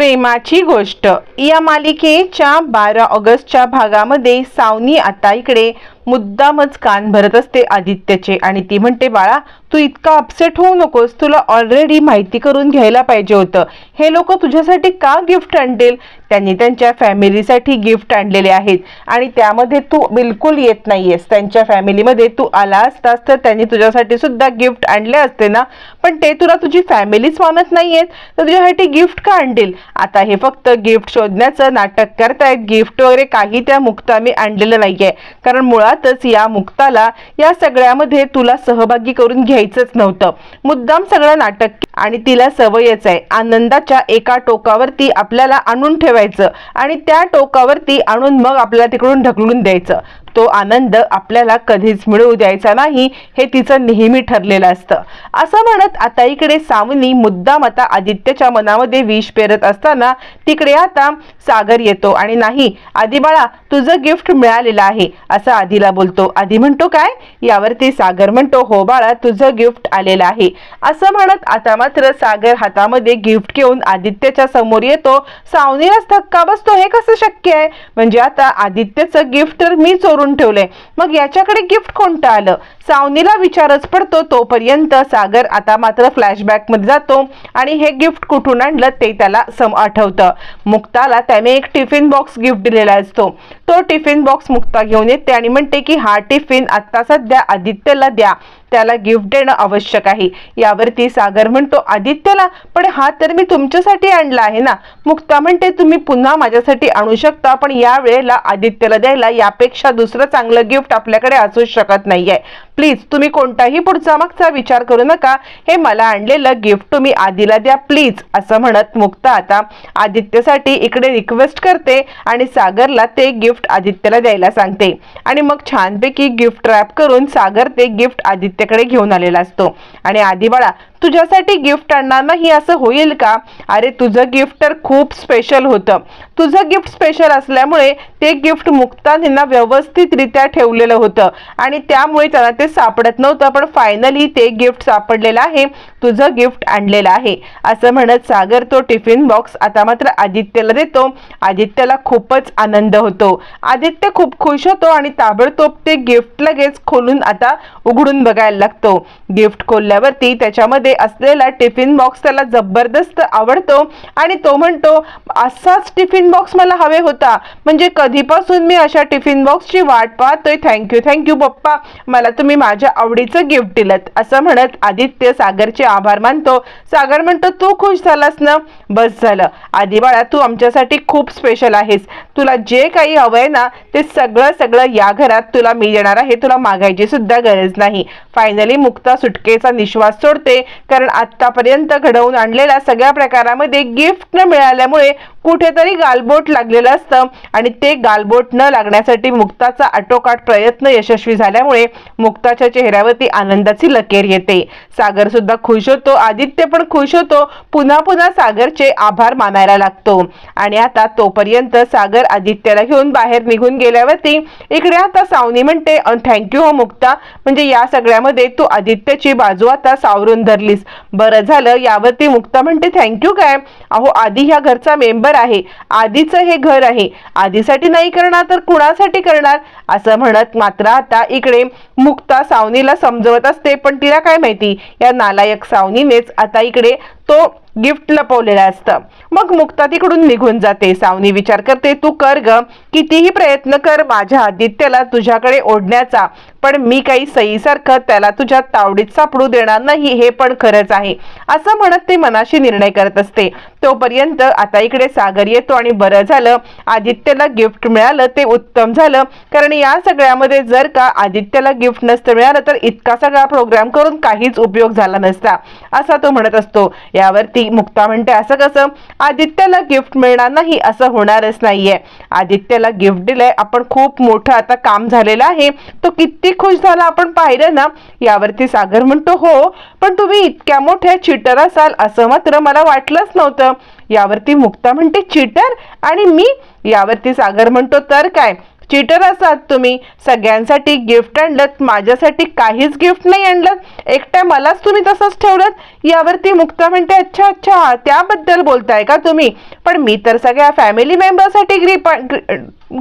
प्रेमाची गोष्ट. या मालिकेच्या बारा ऑगस्टच्या भागामध्ये सावनी आता इकडे मुद्दामच कान भरत असते आदित्यचे. आणि ती म्हणते बाळा तू इतका अपसेट होऊ नकोस. तुला ऑलरेडी माहिती करून घ्यायला पाहिजे होतं. हे लोक तुझ्यासाठी का गिफ्ट आणतील? त्यांनी त्यांच्या फॅमिलीसाठी गिफ्ट आणलेले आहेत. आणि त्यामध्ये तू बिलकुल येत नाहीयेस. त्यांच्या फॅमिलीमध्ये तू आला असतास तर त्यांनी तुझ्यासाठी सुद्धा गिफ्ट आणले असते ना? पण ते तुला तुझी फॅमिलीच मानत नाहीयेत. तर तुझ्यासाठी गिफ्ट का आणतील? आता हे फक्त गिफ्ट शोधण्याचं नाटक करतायत. गिफ्ट वगैरे काही त्या मुक्तामी आणलेलं नाहीये. कारण मुळात मुळातच या मुक्ताला या सगळ्यामध्ये तुला सहभागी करून घ्यायचंच नव्हतं. मुद्दाम सगळं नाटक आणि तिला सवयच आहे. आनंदाच्या एका टोकावरती आपल्याला आणून ठेवायचं आणि त्या टोकावरती आणून मग आपल्याला तिकडून ढकलून द्यायचं. तो आनंद आपल्याला कधीच मिळवू द्यायचा नाही हे तिचं नेहमी ठरलेलं असतं. असं म्हणत आता इकडे सावनी मुद्दाम आता आदित्यच्या मनामध्ये विष पेरत असताना तिकडे आता सागर येतो आणि नाही आधी बाळा तुझं गिफ्ट मिळालेलं आहे असं आधीला बोलतो. आधी म्हणतो काय? यावरती सागर म्हणतो हो बाळा तुझं गिफ्ट आलेलं आहे. असं म्हणत आता मात्र सागर हातामध्ये गिफ्ट घेऊन आदित्यच्या समोर येतो. सावनीलाच धक्का बसतो हे कसं शक्य आहे? म्हणजे आता आदित्यचं गिफ्ट तर मी चोरून ठेवलंय मग याच्याकडे गिफ्ट कोणतं आलं? सावनीला विचारच पडतो तोपर्यंत सागर आता मात्र फ्लॅशबॅकमध्ये जातो आणि हे गिफ्ट कुठून आणलं ते त्याला सम आठवतं. मुक्ताला त्याने एक टिफिन बॉक्स गिफ्ट दिलेला असतो. तो टिफिन बॉक्स मुक्ता घेऊन येते आणि म्हणते की हा टिफिन आत्ता सध्या आदित्यला द्या. त्याला गिफ्ट देणं आवश्यक आहे. यावरती सागर म्हणतो आदित्यला पण हा तर मी तुमच्यासाठी आणला आहे ना? मुक्ता म्हणते तुम्ही पुन्हा माझ्यासाठी आणू शकता पण या वेळेला आदित्यला द्यायला यापेक्षा दुसरं चांगलं गिफ्ट आपल्याकडे असूच शकत नाहीये. प्लीज तुम्ही कोणताही पुढचा मागचा विचार करू नका. हे मला आणलेलं गिफ्ट तुम्ही आधीला द्या प्लीज असं म्हणत मुक्ता आता आदित्यसाठी इकडे रिक्वेस्ट करते आणि सागरला ते गिफ्ट आदित्यला द्यायला सांगते. आणि मग छानपैकी गिफ्ट रॅप करून सागर ते गिफ्ट आदित्यकडे घेऊन आलेला असतो. आणि आदिबाळा तुझ्यासाठी गिफ्ट आणणार नाही असं होईल का? अरे तुझं गिफ्ट तर खूप स्पेशल होतं. तुझं गिफ्ट स्पेशल असल्यामुळे ते गिफ्ट मुक्तानींना व्यवस्थितरित्या ठेवलेलं होतं. आणि त्यामुळे त्याला ते सापडत नव्हतं. पण फायनली ते गिफ्ट सापडलेलं आहे. तुझं गिफ्ट आणलेलं आहे. असं म्हणत सागर तो टिफिन बॉक्स आता मात्र आदित्यला देतो. आदित्यला खूपच आनंद होतो. आदित्य खूप खुश होतो आणि ताबडतोब ते गिफ्ट लगेच खोलून आता उघडून बघायला लागतो. गिफ्ट खोलल्यावरती त्याच्यामध्ये असलेला टिफिन बॉक्स त्याला जबरदस्त आवडतो. आणि तो म्हणतो असाच टिफिन बॉक्स मला हवे होता. म्हणजे कधीपासून मी अशा टिफिन बॉक्सची वाट पाहतोय? थँक्यू थँक्यू पप्पा. मला तुम्ही माझ्या आवडीचं गिफ्ट दिलं असं म्हणत आदित्य सागरचे आभार मानतो. सागर म्हणतो तू खुश झालास ना? बस झालं. आधी बाळा तू आमच्यासाठी खूप स्पेशल आहेस. तुला जे काही हवंय ना ते सगळं सगळं या घरात तुला मी देणार आहे. तुला मागायची सुद्धा गरज नाही. फायनली मुक्ता सुटकेचा निश्वास सोडते. कारण आतापर्यंत घडवून आणलेल्या सगळ्या प्रकारामध्ये गिफ्ट न मिळाल्यामुळे कुठेतरी गालबोट लागलेलं असतं. आणि ते गालबोट न लागण्यासाठी मुक्ताचा आटोकाट प्रयत्न यशस्वी झाल्यामुळे मुक्ताच्या चेहऱ्यावरती आनंदाची लकेर येते. सागर सुद्धा खुश होतो. आदित्य पण खुश होतो. पुन्हा पुन्हा सागरचे आभार मानायला लागतो. आणि आता तोपर्यंत सागर आदित्यला घेऊन बाहेर निघून गेल्यावरती इकडे आता सावनी म्हणते थँक्यू हो मुक्ता. म्हणजे या सगळ्यामध्ये तू आदित्यची बाजू आता सावरून धरली लागलीस बरं झालं यावरती मुक्ता म्हणते थँक्यू काय अहो आधी ह्या घरचा मेंबर आहे. आधीचं हे घर आहे. आधीसाठी नाही करणार तर कुणासाठी करणार? असं म्हणत मात्र आता इकडे मुक्ता सावनीला समजवत असते. पण तिला काय माहिती? या नालायक सावनीनेच आता इकडे तो गिफ्ट लपवलेलं असतं. मग मुक्ता तिकडून निघून जाते. सावनी विचार करते तू कर ग. कितीही प्रयत्न कर माझ्या आदित्यला तुझ्याकडे ओढण्याचा. पण मी काही सईसारखं त्याला तुझ्या तावडीत सापडू देणार नाही. हे पण खरंच आहे. असं म्हणत ते मनाशी निर्णय करत असते. तोपर्यंत आता इकडे सागर येतो आणि बरं झालं. आदित्यला गिफ्ट मिळालं ते उत्तम झालं. कारण या सगळ्यामध्ये जर का आदित्यला गिफ्ट नसतं मिळालं तर इतका सगळा प्रोग्राम करून काहीच उपयोग झाला नसता असा तो म्हणत असतो. यावरती मुक्ता म्हणते असं कसं? आदित्यला गिफ्ट मिळणार नाही असं होणारच नाहीये. आदित्यला गिफ्ट दिलंय आपण खूप मोठं आता काम झालेलं आहे. तो किती खुश झाला आपण पाहिलं ना? यावरती सागर म्हणतो हो पण तुम्ही इतक्या मोठ्या चिटर असाल असं मात्र मला वाटलंच नव्हतं. यावरती मुक्ता म्हणते चिटर. आणि मी यावरती सागर म्हणतो तर काय? चिटर असात तुम्ही. सगळ्यांसाठी गिफ्ट आणलं माझ्यासाठी काहीच गिफ्ट नाही आणलं एकट्या मलाच तुम्ही तसंच ठेवलं यावरती मुक्ता म्हणते अच्छा अच्छा त्याबद्दल बोलताय का तुम्ही? पण मी तर सगळ्या फॅमिली मेंबरसाठी ग्रीप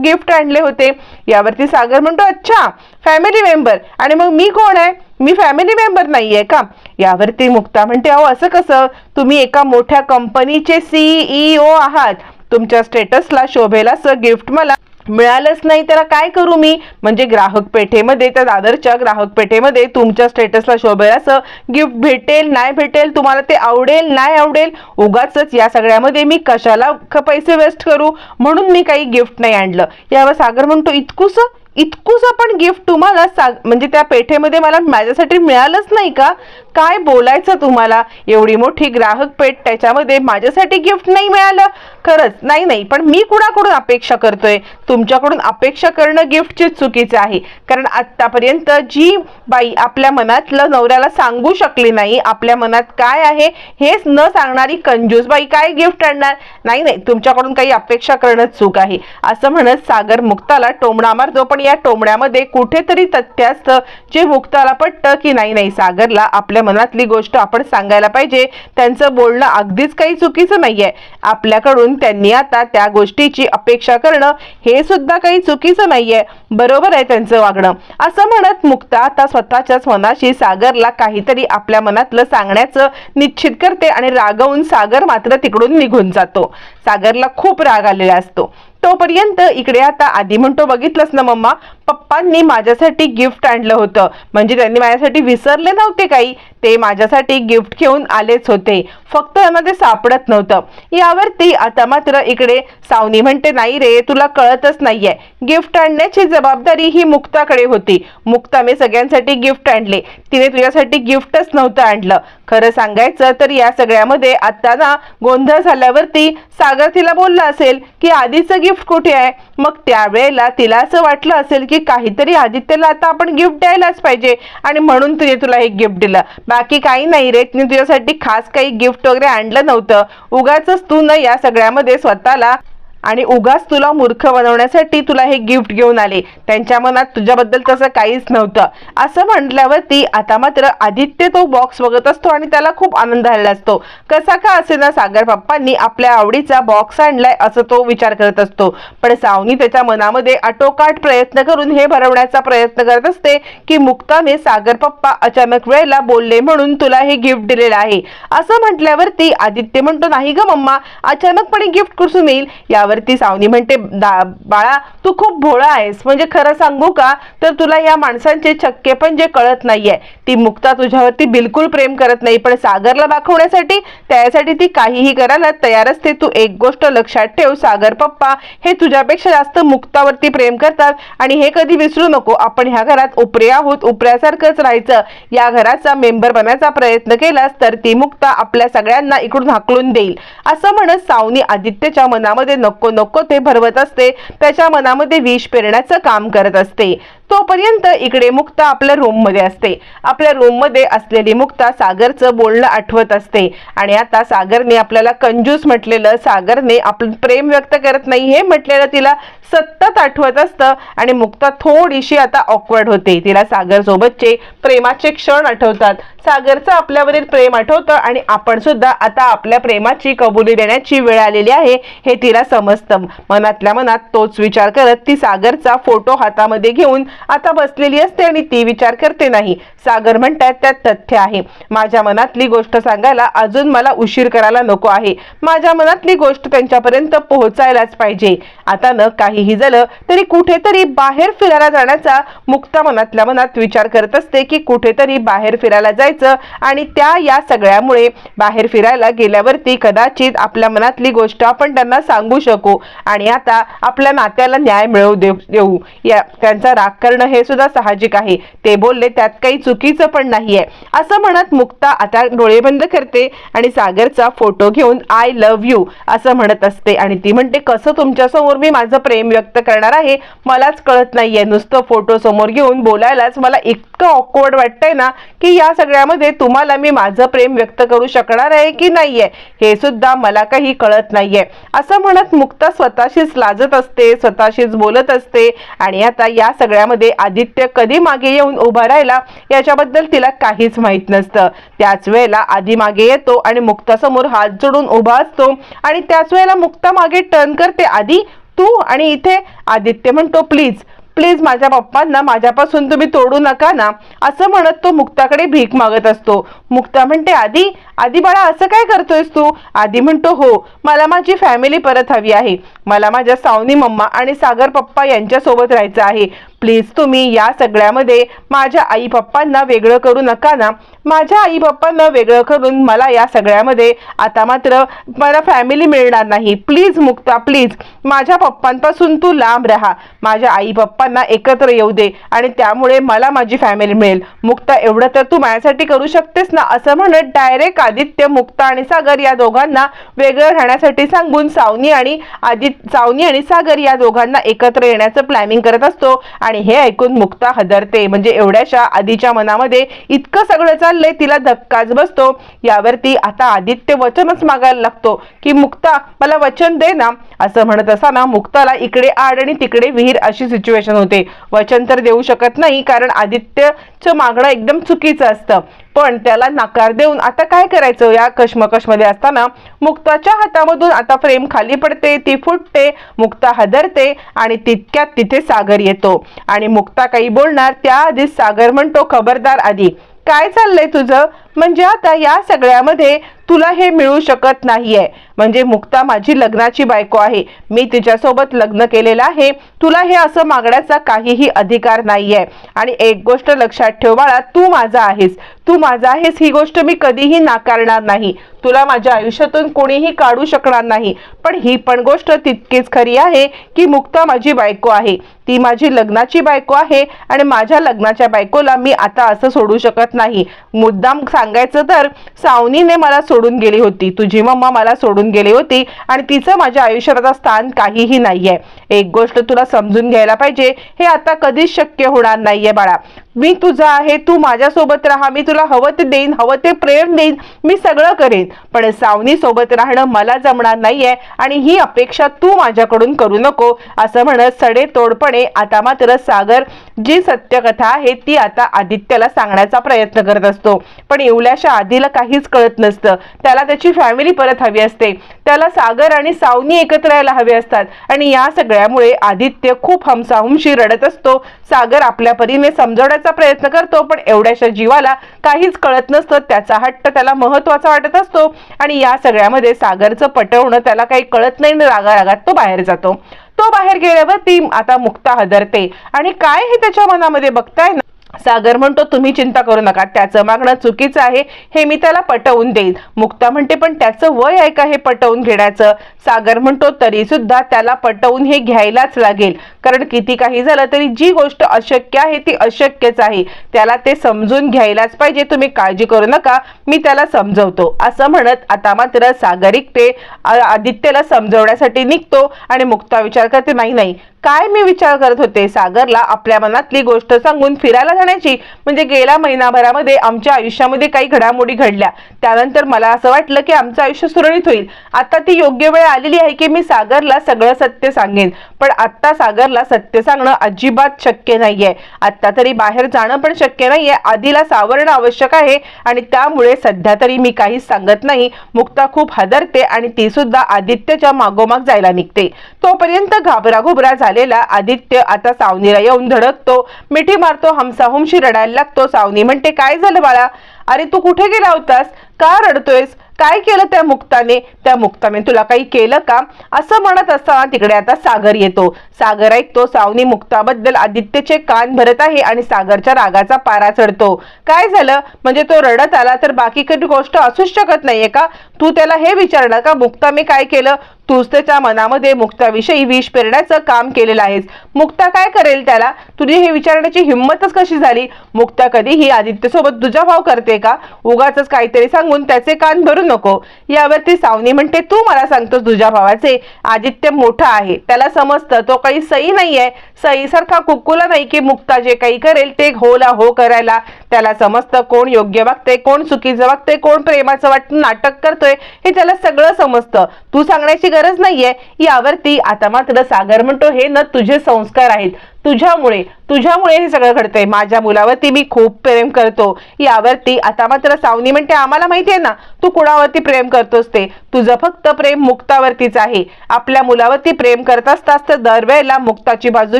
गिफ्ट आणले होते. यावरती सागर म्हणतो अच्छा फॅमिली मेंबर आणि मग मी कोण आहे? मी फॅमिली मेंबर नाही आहे का? यावरती मुक्ता म्हणते अहो असं कसं? तुम्ही एका मोठ्या कंपनीचे सीईओ आहात. तुमच्या स्टेटसला शोभेला स गिफ्ट मला मिळालंच नाही तर काय करू मी? म्हणजे ग्राहक पेठेमध्ये त्या दादरच्या ग्राहक पेठेमध्ये तुमच्या स्टेटसला शोभेल असं गिफ्ट भेटेल नाही भेटेल तुम्हाला ते आवडेल नाही आवडेल उगाच या सगळ्यामध्ये मी कशाला पैसे वेस्ट करू? म्हणून मी काही गिफ्ट नाही आणलं. यावर सागर म्हणतो इतकूस? इतकूच आपण गिफ्ट तुम्हाला सा म्हणजे त्या पेठेमध्ये मला माझ्यासाठी मिळालंच नाही का? काय बोलायचं तुम्हाला? एवढी मोठी ग्राहक पेठ त्याच्यामध्ये माझ्यासाठी गिफ्ट नाही मिळालं. खरंच नाही नाही. पण मी कुणाकडून अपेक्षा करतोय? तुमच्याकडून अपेक्षा करणं गिफ्टची चुकीचं आहे. कारण आत्तापर्यंत जी बाई आपल्या मनातलं नवऱ्याला सांगू शकली नाही आपल्या मनात काय आहे हेच न सांगणारी कंजूस बाई काय गिफ्ट आणणार? नाही नाही. तुमच्याकडून काही अपेक्षा करणं चूक आहे. असं म्हणत सागर मुक्ताला टोमणा मारतो पण या टोमण्यामध्ये कुठेतरी तथ्य असतं जे मुक्ताला पटतं की नाही नाही सागरला आपल्या मनातली गोष्ट आपण सांगायला पाहिजे. त्यांचं बोलणं अगदीच काही चुकीचं नाहीये. आपल्याकडून त्यांनी आता त्या गोष्टीची अपेक्षा करणं हे सुद्धा काही चुकीचं नाहीये. बरोबर आहे त्यांचं वागणं. असं म्हणत मुक्ता आता स्वतःच्याच मनाशी सागरला काहीतरी आपल्या मनातलं सांगण्याचं निश्चित करते आणि रागवून सागर मात्र तिकडून निघून जातो. सागरला खूप राग आलेला असतो. तोपर्यंत इकडे आता आधी म्हणतो बघितलंस ना मम्मा? पप्पांनी माझ्यासाठी गिफ्ट आणलं होतं. म्हणजे त्यांनी माझ्यासाठी विसरले नव्हते काही. ते माझ्यासाठी गिफ्ट घेऊन आलेच होते. फक्त यामध्ये सापडत नव्हतं. यावरती आता मात्र इकडे सावनी म्हणते नाही रे तुला कळतच नाहीये. गिफ्ट आणण्याची जबाबदारी ही मुक्ताकडे होती. मुक्ता मी सगळ्यांसाठी गिफ्ट आणले. तिने तुझ्यासाठी गिफ्टच नव्हतं आणलं. खरं सांगायचं तर या सगळ्यामध्ये आता ना गोंधळ झाल्यावरती सागर तिला बोलला असेल की आधीचं गिफ्ट कुठे आहे? मग त्यावेळेला तिला असं वाटलं असेल की काहीतरी आदित्यला आता आपण गिफ्ट द्यायलाच पाहिजे. आणि म्हणून तिने तुला हे गिफ्ट दिलं. बाकी काही नाही रे तिने तुझ्यासाठी खास काही गिफ्ट वगैरे आणलं नव्हतं. उगाच तू न या सगळ्यामध्ये स्वतःला आणि उगाच तुला मूर्ख बनवण्यासाठी तुला हे गिफ्ट घेऊन आले. त्यांच्या मनात तुझ्याबद्दल तसं काहीच नव्हतं. असं म्हटल्यावरती आता मात्र आदित्य तो बॉक्स बघत असतो आणि त्याला खूप आनंद झालेला असतो. कसा का असे ना सागर पप्पांनी आपल्या आवडीचा बॉक्स आणलाय असं तो विचार करत असतो. पण सावनी त्याच्या मनामध्ये आटोकाट प्रयत्न करून हे भरवण्याचा प्रयत्न करत असते की मुक्ताने सागर पप्पा अचानक वेळेला बोलले म्हणून तुला हे गिफ्ट दिलेलं आहे. असं म्हटल्यावरती आदित्य म्हणतो नाही ग मम्मा अचानकपणे गिफ्ट कसून येईल? त्यावरती सावनी म्हणते "दा- बाळा तू खूप भोळा आहेस. म्हणजे खरं सांगू का? तर तुला या माणसांचे चक्के पण जे कळत नाहीये. ती मुक्ता तुझ्यावरती बिलकुल प्रेम करत नाही. पण सागरला दाखवण्यासाठी त्यासाठी ती काहीही करायला तयार असते. तू एक गोष्ट लक्षात ठेव सागर पप्पा. हे तुझ्यापेक्षा जास्त मुक्तावरती प्रेम करतात. आणि हे कधी विसरू नको. आपण ह्या घरात उपरे आहोत. उपऱ्यासारखंच राहायचं. या घराचा मेंबर बनायचा प्रयत्न केलास तर ती मुक्ता आपल्या सगळ्यांना इकडून हाकलून देईल. असं म्हणत सावनी आदित्यच्या मनामध्ये नको नको नको ते भरवत असते. त्याच्या मनामध्ये विष पेरण्याचं काम करत असते. तोपर्यंत इकडे मुक्ता आपल्या रूममध्ये असते. आपल्या रूममध्ये असलेली मुक्ता सागरचं बोलणं आठवत असते. आणि आता सागरने आपल्याला कंजूस म्हटलेलं सागरने आपलं प्रेम व्यक्त करत नाही हे म्हटलेलं तिला सतत आठवत असतं. आणि मुक्ता थोडीशी आता ऑकवर्ड होते. तिला सागर सोबतचे प्रेमाचे क्षण आठवतात. सागरचं आपल्यावरील प्रेम आठवतं आणि आपण सुद्धा आता आपल्या प्रेमाची कबुली देण्याची वेळ आलेली आहे हे तिला समजतं. मनातल्या मनात तोच विचार करत ती सागरचा फोटो हातामध्ये घेऊन आता बसलेली असते आणि ती विचार करते नाही. सागर म्हणतात त्यात तथ्य आहे. माझ्या मनातली गोष्ट सांगायला अजून मला उशीर करायला नको आहे. माझ्या मनातली गोष्ट त्यांच्यापर्यंत पोहोचायलाच पाहिजे. आता न काहीही झालं तरी कुठेतरी बाहेर फिरायला जाण्याचा मुक्ता मनातल्या मनात विचार करत असते की कुठेतरी बाहेर फिरायला जायचं आणि त्या या सगळ्यामुळे बाहेर फिरायला गेल्यावरती कदाचित आपल्या मनातली गोष्ट आपण त्यांना सांगू शकू. आणि आता आपल्या नात्याला न्याय मिळवू देऊ देऊ. या त्यांचा राग करणं हे सुद्धा साहजिक आहे. ते बोलले त्यात काही चुकीचं पण नाहीये. असं म्हणत मुक्ता आता डोळे बंद करते आणि सागरचा फोटो घेऊन आय लव्ह यू असं म्हणत असते. आणि ती म्हणते कसं तुमच्यासमोर मी माझं प्रेम व्यक्त करणार आहे? मलाच कळत नाहीये. नुसतं फोटो समोर घेऊन बोलायलाच मला इतकं ऑकवर्ड वाटतंय ना की या सगळ्यामध्ये तुम्हाला मी माझं प्रेम व्यक्त करू शकणार आहे की नाहीये? हे सुद्धा मला काही कळत नाहीये. असं म्हणत मुक्ता स्वतःशीच लाजत असते स्वतःशीच बोलत असते. आणि आता या सगळ्यामध्ये आदित्य कधी मागे येऊन उभा राहिला याच्याबद्दल तिला काहीच माहीत नसतं. त्याच वेळेला आधी मागे येतो आणि मुक्तासमोर हात जोडून उभा असतो. आणि त्याच वेळेला मुक्ता मागे टर्न करते. आधी तू आणि इथे आदित्य म्हणतो प्लीज प्लीज माझ्या पप्पांना माझ्यापासून तुम्ही तोडू नका ना. असं म्हणत तो मुक्ताकडे भीक मागत असतो. मुक्ता म्हणते आधी आधी बाळा असं काय करतोयस तू? आधी म्हणतो हो मला माझी फॅमिली परत हवी आहे. मला माझ्या सावनी मम्मा आणि सागर पप्पा यांच्यासोबत राहायचं आहे. प्लीज तुम्ही या सगळ्यामध्ये माझ्या आई पप्पांना वेगळं करू नका ना. माझ्या आई पप्पांना वेगळं करून मला या सगळ्यामध्ये आता मात्र मला फॅमिली मिळणार नाही. प्लीज मुक्ता प्लीज माझ्या पप्पांपासून तू लांब राहा. माझ्या आई पप्पांना एकत्र येऊ दे आणि त्यामुळे मला माझी फॅमिली मिळेल. मुक्ता एवढं तर तू माझ्यासाठी करू शकतेस ना? असं म्हणत डायरेक्ट आदित्य मुक्ता आणि सागर या दोघांना वेगळं राहण्यासाठी सांगून सावनी आणि आदित्य सावनी आणि सागर या दोघांना एकत्र येण्याचं प्लॅनिंग करत असतो. आणि हे ऐकून मुक्ता हदरते म्हणजे एवढ्याशा आधीच्या मनामध्ये इतकं सगळं चाललंय तिला धक्काच बसतो. यावरती आता आदित्य वचनच मागायला लागतो की मुक्ता मला वचन दे ना. असं म्हणत असताना मुक्ताला इकडे आड आणि तिकडे विहीर अशी सिच्युएशन होते. वचन तर देऊ शकत नाही कारण आदित्यचं मागणं एकदम चुकीचं असतं. पण त्याला नकार देऊन आता काय करायचं? या कशमकशमध्ये असताना मुक्ताच्या हातामधून आता फ्रेम खाली पडते ती फुटते मुक्ता हदरते आणि तितक्यात तिथे सागर येतो. आणि मुक्ता काही बोलणार त्याआधीच सागर म्हणतो खबरदार आधी काय चाललंय तुझं? म्हणजे आता या सगळ्यामध्ये तुला हे मिळू शकत नाहीये. म्हणजे मुक्ता माझी लग्नाची बायको आहे. मी तिच्यासोबत लग्न केलेलं आहे. तुला हे असं मागण्याचा काहीही अधिकार नाहीये. आणि एक गोष्ट लक्षात ठेव बाळा तू माझा आहेस. तू माझा आहेस ही गोष्ट मी कधीही नाकारणार नाही. तुला माझ्या आयुष्यातून कोणीही काढू शकणार नाही. पण ही पण गोष्ट तितकीच खरी आहे की मुक्ता माझी बायको आहे. ती माझी लग्नाची बायको आहे आणि माझ्या लग्नाच्या बायकोला मी आता असं सोडू शकत नाही. मुद्दाम सांगायचं तर सावनीने मला सोडून गेली होती. तुझी मम्मा मला सोडून गेली होती आणि तिचं माझ्या आयुष्यात आता स्थान काहीही नाहीये. एक गोष्ट तुला समजून घ्यायला पाहिजे हे आता कधीच शक्य होणार नाहीये बाळा. मी तुझा आहे तू माझ्यासोबत राहा मी तुला हवं ते देईन हवं ते प्रेम देईन मी सगळं करेन. पण सावनी सोबत राहणं मला जमणार नाहीये आणि ही अपेक्षा तू माझ्याकडून करू नको असं म्हणत सडे तोडपणे आता मात्र सागर जी सत्यकथा आहे ती आता आदित्यला सांगण्याचा प्रयत्न करत असतो. पण येवल्याच्या आधीला काहीच कळत नसतं. त्याला त्याची फॅमिली परत हवी असते. त्याला सागर आणि सावनी एकत्र यायला हवे असतात. आणि या सगळ्यामुळे आदित्य खूप हमसाहुमशी रडत असतो. सागर आपल्या परीने समजवण्याचा प्रयत्न करतो पण एवढ्याशा जीवाला काहीच कळत नसतं. त्याचा हट्ट त्याला महत्त्वाचा वाटत असतो आणि या सगळ्यामध्ये सागरचं पटवणं त्याला काही कळत नाही आणि रागा रागात तो बाहेर जातो. तो बाहेर गेल्यावर ती आता मुक्ता हदरते. आणि काय हे त्याच्या मनामध्ये बघताय ना? सागर म्हणतो तुम्ही चिंता करू नका त्याचं मागणं चुकीचं आहे हे मी त्याला पटवून देईन मुक्ता म्हणते पण त्याचं वय आहे का हे पटवून घेण्याचं? सागर म्हणतो तरी सुद्धा त्याला पटवून हे घ्यायलाच लागेल. कारण किती काही झालं तरी जी गोष्ट अशक्य आहे ती अशक्यच आहे. त्याला ते समजून घ्यायलाच पाहिजे तुम्ही काळजी करू नका मी त्याला समजवतो. असं म्हणत आता मात्र सागर ते आदित्यला समजवण्यासाठी निघतो आणि मुक्ता विचार करते नाही नाही काय मी विचार करत होते? सागरला आपल्या मनातली गोष्ट सांगून फिरायला जाण्याची म्हणजे गेल्या महिनाभरामध्ये आमच्या आयुष्यामध्ये काही घडामोडी घडल्या. त्यानंतर मला असं वाटलं की आमचं आयुष्य सुरळीत होईल. आता ती योग्य वेळ आलेली आहे की मी सागरला सगळं सत्य सांगेन. पण आत्ता सागरला सत्य सांगणं अजिबात शक्य नाहीये. आत्ता तरी बाहेर जाणं पण शक्य नाहीये. आधीला सावरणं आवश्यक आहे आणि त्यामुळे सध्या तरी मी काहीच सांगत नाही. मुक्ता खूप हादरते आणि ती सुद्धा आदित्यच्या मागोमाग जायला निघते. तोपर्यंत घाबरा घुबरा झालेला आदित्य आता सावनीला येऊन धडकतो. मिठी मारतो हमसाहुमशी रडायला लागतो. सावनी म्हणते काय झालं बाळा? अरे तू कुठे गेला होतास? का रडतोयस? काय केलं त्या मुक्ताने? त्या मुक्ताने तुला काही केलं का? असं म्हणत असताना तिकडे आता सागर येतो. सागर ऐकतो सावनी मुक्ताबद्दल आदित्यचे कान भरत आहे आणि सागरच्या रागाचा पारा चढतो. काय झालं? म्हणजे तो रडत आला तर बाकी काही गोष्ट असूच शकत नाहीये का? तू त्याला हे विचारलं का? मुक्ता मी काय केलं? तूच त्याच्या मनामध्ये मुक्ताविषयी विष पेरण्याचं काम केलेलं आहेस. मुक्ता काय करेल त्याला? तुझी हे विचारण्याची हिंमतच कशी झाली? मुक्ता कधीही आदित्यसोबत तुझा भाव करते का? उगाच काहीतरी सांगून त्याचे कान भरून नको. यावरती सावनी म्हणते तू मला सांगतोस तुझ्या भावाचे आदित्य मोठा आहे. त्याला समजतं तो काही सई नाहीये. सईसारखा कुकुला नाही की मुक्ता जे काही करेल ते होला हो करायला. त्याला समजतं कोण योग्य वागते कोण चुकीचं वागते कोण प्रेमाचं वाटतं नाटक करतोय हे त्याला सगळं समजतं. तू सांगण्याची गरज नाहीये. यावरती आता मात्र सागर म्हणतो हे न तुझे संस्कार आहेत. तुझ्यामुळे तुझ्यामुळे हे सगळं घडतंय. माझ्या मुलावरती मी खूप प्रेम करतो. यावरती आता मात्र सावनी म्हणते आम्हाला माहिती आहे ना तू कुणावरती प्रेम करतोस ते? तुझं फक्त प्रेम मुक्तावरतीच आहे. आपल्या मुलावरती प्रेम करत असतास तर दरवेळेला मुक्ताची बाजू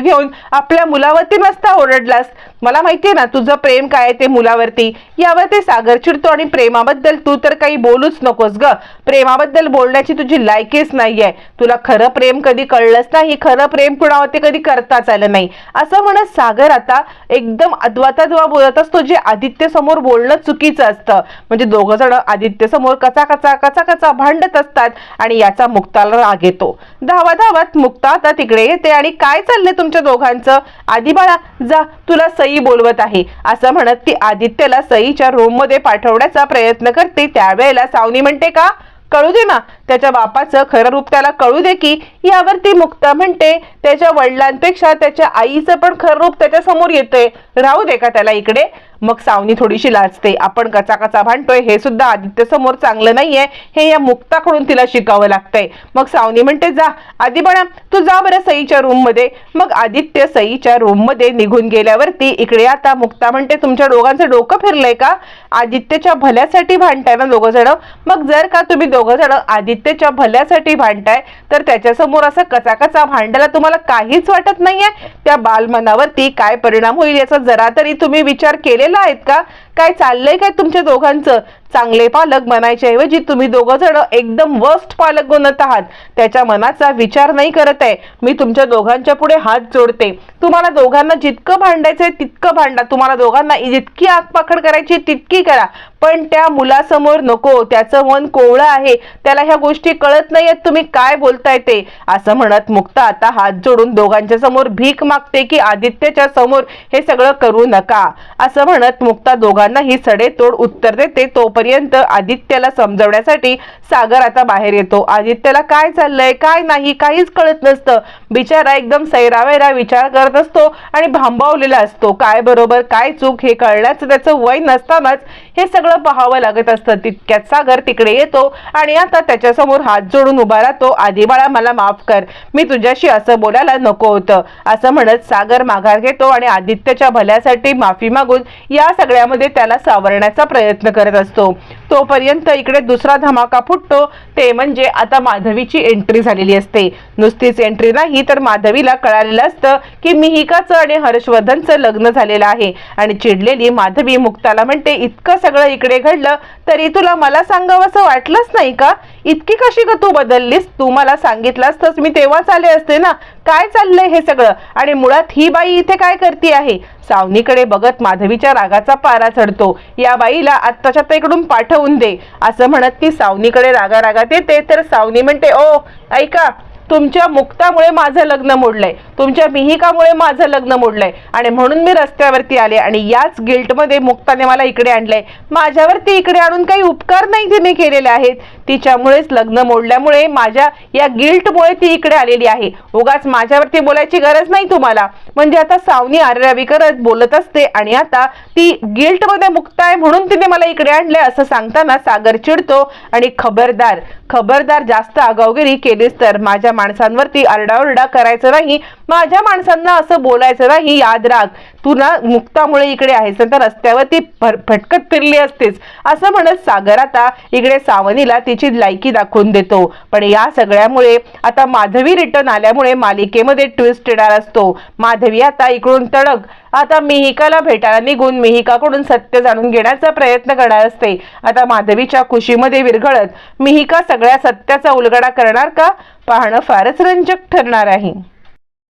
घेऊन आपल्या मुलावरती नसता ओरडलास. मला माहितीये ना तुझं प्रेम काय आहे ते मुलावरती? यावरती सागर चिडतो आणि प्रेमाबद्दल तू तर काही बोलूच नकोस ग. प्रेमाबद्दल बोलण्याची तुझी लायकीच नाहीये. तुला खरं प्रेम कधी कळलंच नाही खरं प्रेम कुणावरती कधी करताच आलं नाही. असं म्हणत सागर आता एकदम अद्वाताद्वा बोलत असतो जे आदित्य समोर बोलणं चुकीचं असतं. म्हणजे दोघं जण आदित्य समोर कचा कचा कचा कचा भांडत असतात आणि याचा मुक्ताला राग येतो. धावा धावत मुक्ता आता तिकडे येते आणि काय चाललंय तुमच्या दोघांचं? आधी बाळा जा तुला सई बोलवत आहे. असं म्हणत ती आदित्यला सईच्या रूममध्ये पाठवण्याचा प्रयत्न करते त्यावेळेला सावनी म्हणते का कळू दे ना त्याच्या बापाचं खरं रूप त्याला कळू दे की यावरती मुक्ता म्हणते त्याच्या वडिलांपेक्षा त्याच्या आईचं पण खरं रूप त्याच्यासमोर येतंय. राहू दे का त्याला इकडे? मग सावनी थोडीशी लाजते. आपण कचा कचा भांडतोय हे सुद्धा आदित्य समोर चांगलं नाहीये. हे या मुक्ताकडून तिला शिकावं लागतंय. मग सावनी म्हणते जा. आधी बणा तू जा बरं सईच्या रूममध्ये. मग आदित्य सईच्या रूममध्ये निघून गेल्यावरती इकडे आता मुक्ता म्हणते तुमच्या दोघांचं डोकं फिरलंय का? आदित्यच्या भल्यासाठी भांडताय ना दोघं जण. मग जर का तुम्ही दोघं जण आदित्य जनतेच्या भल्यासाठी भांडताय तर त्याच्यासमोर असं कचा कचा भांडायला तुम्हाला काहीच वाटत नाहीये? त्या बालमनावरती काय परिणाम होईल याचा जरा तरी तुम्ही विचार केलेला आहेत का? काय चाललंय काय तुमच्या दोघांचं? चांगले पालक म्हणायच्याऐवजी ऐवजी तुम्ही दोघं जण एकदम वर्स्ट पालक बनत आहात. त्याच्या मनाचा विचार नाही करत आहे. मी तुमच्या दोघांच्या पुढे हात जोडते. तुम्हाला दोघांना जितकं भांडायचंय तितकं भांडा. तुम्हाला दोघांना जितकी आगपाखड करायची तितकी करा. पण त्या मुलासमोर नको. त्याचं मन कोवळं आहे. त्याला ह्या गोष्टी कळत नाहीयेत तुम्ही काय बोलताय ते. असं म्हणत मुक्ता आता हात जोडून दोघांच्या समोर भीक मागते की आदित्यच्या समोर हे सगळं करू नका. असं म्हणत मुक्ता दोघांना ही सडेतोड उत्तर देते. तोपर्यंत आदित्यला समजवण्यासाठी सागर आता बाहेर येतो. आदित्यला काय चाललंय काय नाही काहीच कळत नसतं. बिचारा एकदम सैरावैरा विचार करत असतो आणि भांबावलेला असतो. काय बरोबर काय चूक हे कळण्याचं त्याचं वय नसतानाच हे सगळं पाहावं लागत असतं. तितक्यात सागर तिकडे येतो आणि आता त्याच्यासमोर हात जोडून उभा राहतो. आधी बाळा मला माफ कर. मी तुझ्याशी असं बोलायला नको होतं. असं म्हणत सागर माघार घेतो आणि आदित्यच्या भल्यासाठी माफी मागून या सगळ्यामध्ये त्याला सावरण्याचा प्रयत्न करत असतो. तोपर्यंत इकडे दुसरा धमाका फुटतो ते म्हणजे आता माधवीची एंट्री झालेली असते. नुसतीच एंट्री नाही तर माधवीला कळालेलं असतं की मिहिकाचं आणि हर्षवर्धनचं लग्न झालेलं आहे. आणि चिडलेली माधवी मुक्ताला म्हणते इतकं सगळं इकडे घडलं तरी तुला मला सांगावं असं वाटलंच नाही का? इतकी कशी ग तू बदललीस? तू मला सांगितलं असतंस मी तेव्हाच आले असते ना? काय चाललंय हे सगळं? आणि मुळात ही बाई इथे काय करते आहे? सावनीकडे बघत माधवीच्या रागाचा पारा चढतो. या बाईला आत्ताच्या इकडून पाठवून दे. असं म्हणत ती सावनीकडे रागा रागात येते. तर सावनी म्हणते ओ ऐका तुमच्या मुक्तामुळे माझं लग्न मोडलंय. तुमच्या मिहिकामुळे माझं लग्न मोडलंय. आणि म्हणून मी रस्त्यावरती आले आणि याच गिल्टमध्ये मुक्ताने मला इकडे आणलंय. माझ्यावरती इकडे आणून काही उपकार नाही तिने केलेले आहेत. तिच्यामुळेच लग्न मोडल्यामुळे माझ्या या गिल्टमुळे ती इकडे आलेली आहे. उगाच माझ्यावरती बोलायची गरज नाही तुम्हाला. म्हणजे आता सावनी आर्यावी करत बोलत असते आणि आता ती गिल्टमध्ये मुक्त आहे म्हणून तिने मला इकडे आणलंय असं सांगताना सागर चिडतो आणि खबरदार खबरदार जास्त आगावगिरी केलीस तर माझ्या माणसांवरती आरडाओरडा करायचं नाही माझ्या माणसांना असं बोलायचं नाही याद राख. तू ना मुक्तामुळे इकडे आहेस तर रस्त्यावरती फटकत फिरली असतेस. असं म्हणत सागर आता इकडे सावनीला तिची लायकी दाखवून देतो. पण या सगळ्यामुळे आता माधवी रिटर्न आल्यामुळे मालिकेमध्ये ट्विस्ट येणार असतो. माधवी आता इकडून तडक. आता मिहिकाला भेटायला निघून मिहिकाकडून सत्य जाणून घेण्याचा प्रयत्न करणार असते. आता माधवीच्या खुशीमध्ये विरघळत मिहिका सगळ्या सत्याचा उलगडा करणार का? पाहणं फारच रंजक ठरणार आहे.